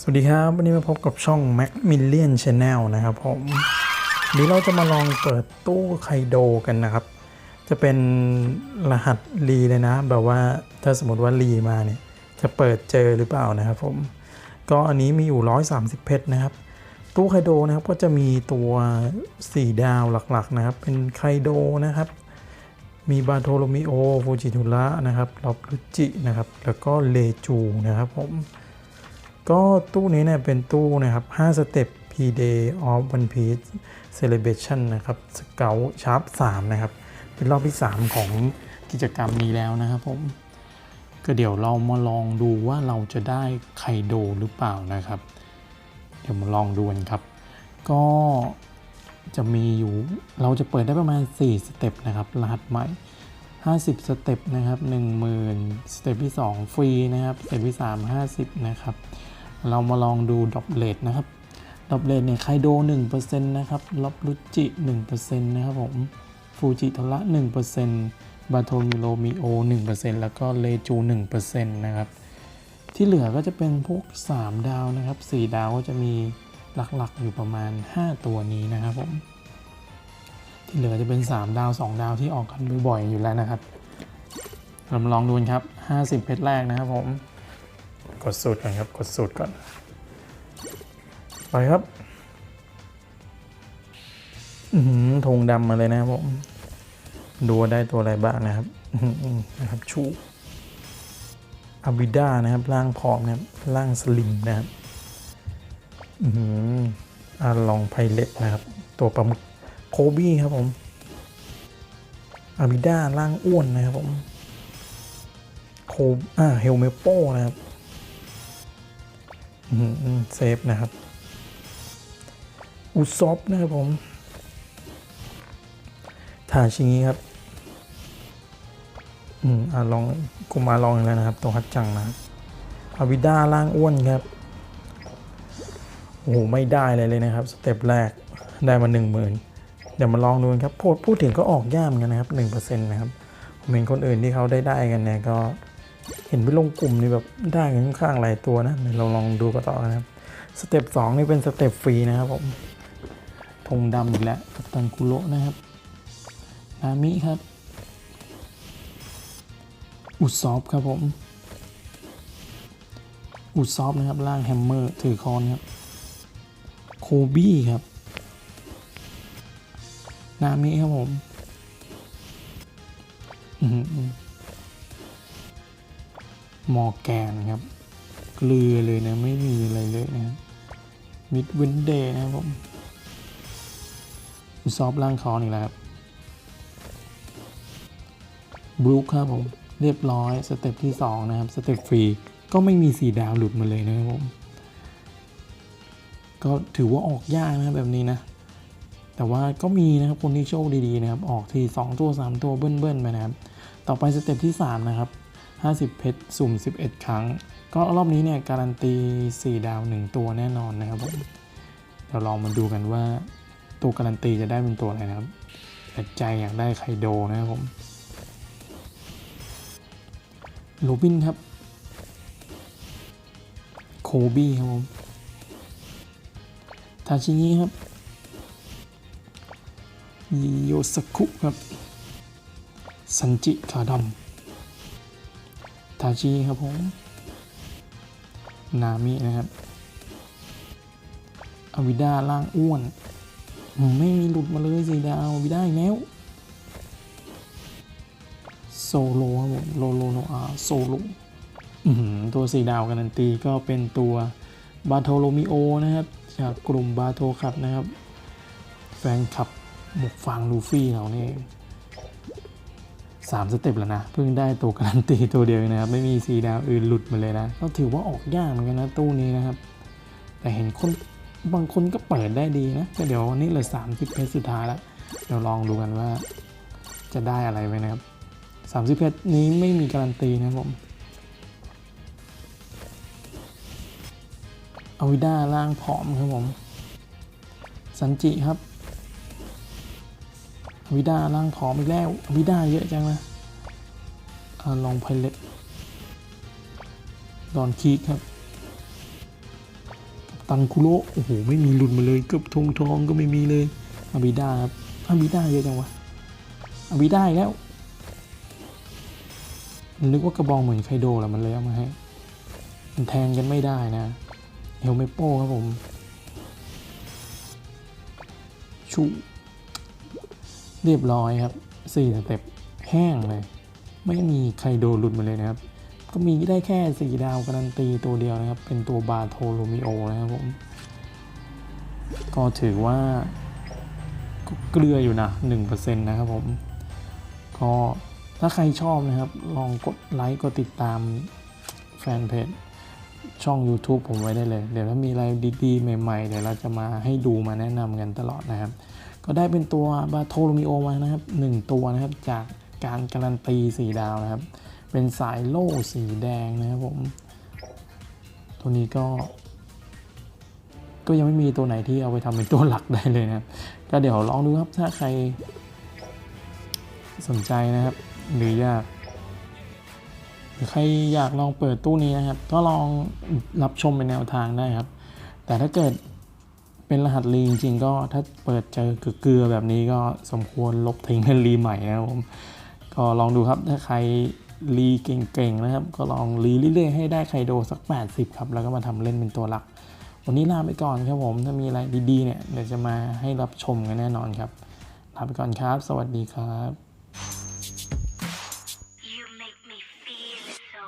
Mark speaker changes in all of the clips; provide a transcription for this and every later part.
Speaker 1: สวัสดีครับ วันนี้มาพบกับช่อง Mac Million Channel นะครับผมวันนี้เราจะมาลองเปิดตู้ไคโดกันนะครับ จะเป็นรหัสรีเลยนะ แบบว่าถ้าสมมติว่ารีมาเนี่ย จะเปิดเจอหรือเปล่านะครับผม ก็อันนี้มีอยู่ 130 เพชรนะครับ ตู้ไคโดนะครับก็จะมีตัว 4 ดาวหลักๆนะครับ เป็นไคโดนะครับมีบาโทโลมิโอฟูจิทุระนะครับลอบรุจินะครับ แล้วก็เลจูนะครับผม ก็ตู้นี้เนี่ยเป็นตู้นะครับ5สเต็ป P-Day of One Piece Celebration นะครับสเกลชาร์ป3นะครับ เป็นรอบที่ 3 ของกิจกรรมนี้แล้วนะครับผม ก็เดี๋ยวเรามาลองดูว่าเราจะได้ไคโดหรือเปล่านะครับ เดี๋ยวมาลองดูกันครับ ก็จะมีอยู่เราจะเปิดได้ประมาณ 4 สเต็ปนะครับรหัสใหม่ 50 สเต็ปนะครับ 10,000 สเต็ปที่ 2 ฟรีนะครับ สเต็ปที่ 3 50 นะครับ เรามาลองดูดรอปเลทนะครับดรอปเลทเนี่ยไคโด1%นะครับล็อบรุจิ1%นะครับผมฟูจิทระ1%บาโทมิโรมิโอ1%แล้วก็เลจู1%นะครับที่เหลือก็จะเป็นพวก 3 ดาวนะครับ 4 ดาวก็จะมีหลักๆอยู่ประมาณ 5 ตัวนี้นะครับผมที่เหลือจะเป็น 3 ดาว 2 ดาวที่ออกกันบ่อยๆอยู่แล้วนะครับเรามาลองดูนครับ 50 เพชรแรกนะครับผม กดสูตรก่อนครับ กดสูตรก่อน ไปครับหือธงดำมาเลยนะครับผม ดูได้ตัวอะไรบ้างนะครับนะครับ ชูอาบิด้านะครับ ร่างผอมนะครับ ร่างสลิมนะครับอือหืออาลองไพเล็ตนะครับ ตัวปลาหมึกโคบี้ครับผมอาบิด้าร่างอ้วนนะครับผมโคอ่าเฮลเมโป้นะครับ เซฟนะครับ อุซอฟนะครับผมทาชิงิครับ อืมอ่าลองกุมาลองแล้วนะครับ ตัวฮัตจังนะอาวิด้าล่างอ้วนครับ โอ้โห ไม่ได้เลยเลยนะครับ สเต็ปแรกได้มาหนึ่งหมื่นเดี๋ยวมาลองดูครับพูดพูดถึงก็ออกยากเหมือนกันนะครับหนึ่งเปอร์เซ็นต์นะครับผมเห็นคนอื่นที่เขาได้ได้กันเนี่ยก็ เห็นไปลงกลุ่มนี่แบบได้กันค่อนข้างหลายตัวนะเราลองดูกันต่อนะครับสเต็ปสองนี่เป็นสเต็ปฟรีนะครับผมธงดำอีกแล้วกัปตันคุโรนะครับนามิครับ อุซอฟครับผม อุซอฟนะครับล่างแฮมเมอร์ถือคอนครับโคบี้ครับ นามิครับผม อือหือ มอร์แกนครับ เกลือเลยนะ ไม่มีอะไรเลยนะมิดเวนเดย์นะครับผมซอฟล่างคอนอีกแหล้วครับบรูคครับผมเรียบร้อยสเต็ปที่ 2 นะครับ สเต็ปฟรี ก็ไม่มีสีดาวหลุดมาเลยนะครับผม ก็ถือว่าออกยากนะแบบนี้นะ แต่ว่าก็มีนะครับคนที่โชคดีๆนะครับ ออกที 2 ตัว 3 ตัวเบิ้ลๆไปนะครับ ต่อไปสเต็ปที่ 3 นะครับ 50 เพชรสุ่ม 11 ครั้ง ก็รอบนี้เนี่ยการันตี 4 ดาว 1 ตัวแน่นอนนะครับผมเดี๋ยวลองมาดูกันว่าตัวการันตีจะได้เป็นตัวอะไรนะครับแต่ใจอยากได้ไคโดนะครับผมโรบินครับโคบี้ครับผมทาชิงิครับโยสกุครับซันจิขาดำ ทาชิครับผมนามินะครับอวิด้าล่างอ้วน ไม่มีหลุดมาเลยสีดาวอวิด้าอีกแล้วโซโลครับผมโลโลโนอาโซโลตัวสีดาวการันตีก็เป็นตัวบาโทโลมิโอนะครับจากกลุ่มบาโทขับนะครับ แฟนคลับหมวกฟางลูฟี่เราเนี่ สามสเต็ปแล้วนะ เพิ่งได้ตัวการันตีตัวเดียวนะครับ ไม่มีสีดาวอื่นหลุดมาเลยนะ ก็ถือว่าออกยากเหมือนกันนะตู้นี้นะครับ แต่เห็นคนบางคนก็เปิดได้ดีนะก็เดี๋ยววันนี้เหลือสามสิบเพชรสุดท้ายแล้ว เดี๋ยวลองดูกันว่าจะได้อะไรไปนะครับสามสิบเพชรนี้ไม่มีการันตีนะผมอวิด้าล่างผอมครับผม สันจิครับ วิดาล่างผอมอีกแล้ววิดาเยอะจังนะอลองไพเลตดอนคีกครับ ตังคุโรโอ้โห ไม่มีหลุดมาเลยเกือบทงทองก็ไม่มีเลยอาบิดาครับอาบิดาเยอะจังวะอาบิดาแล้วนึกว่ากระบองเหมือนไคโดแหละมันเลยเอามาให้มันแทนกันไม่ได้นะเฮลเมโป้ครับผมชุ เรียบร้อยครับสี่สเต็ปแห้งเลย ไม่มีใครโดนหลุดมาเลยนะครับ ก็มีได้แค่สี่ดาวการันตีตัวเดียวนะครับ เป็นตัวบาโทโรมิโอนะครับผม ก็ถือว่าก็เกลืออยู่นะ1%นะครับผม ก็ถ้าใครชอบนะครับ ลองกดไลค์กดติดตามแฟนเพจช่อง YouTube ผมไว้ได้เลย เดี๋ยวถ้ามีอะไรดีๆ ใหม่ๆ เดี๋ยวเราจะมาให้ดูมาแนะนำกันตลอดนะครับ ก็ได้เป็นตัวบาโทโมิโอมานะครับ 1 ตัวนะครับ จากการการันตี 4 ดาวนะครับ เป็นสายโล่สีแดงนะครับผม ตัวนี้ก็ ก็ยังไม่มีตัวไหนที่เอาไปทำเป็นตัวหลักได้เลยนะครับ ก็เดี๋ยวลองดูครับถ้าใครสนใจนะครับ หรืออยากหรือใครอยากลองเปิดตู้นี้นะครับ ก็ลองรับชมเป็นแนวทางได้ครับ แต่ถ้าเกิด เป็นรหัสรีจริงๆ ก็ถ้าเปิดเจอเกลือๆแบบนี้ก็สมควรลบทิ้งเป็นรีใหม่นะครับผมก็ลองดูครับถ้าใครรีเก่งๆนะครับ ก็ลองรีเรื่อยๆให้ได้ไคโดสัก 80 ครับ แล้วก็มาทำเล่นเป็นตัวหลัก วันนี้ลาไปก่อนครับผม ถ้ามีอะไรดีๆเนี่ยเดี๋ยวจะมาให้รับชมกันแน่นอนครับ ลาไปก่อนครับ สวัสดีครับ
Speaker 2: You make me feel so.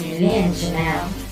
Speaker 3: Million Chanel.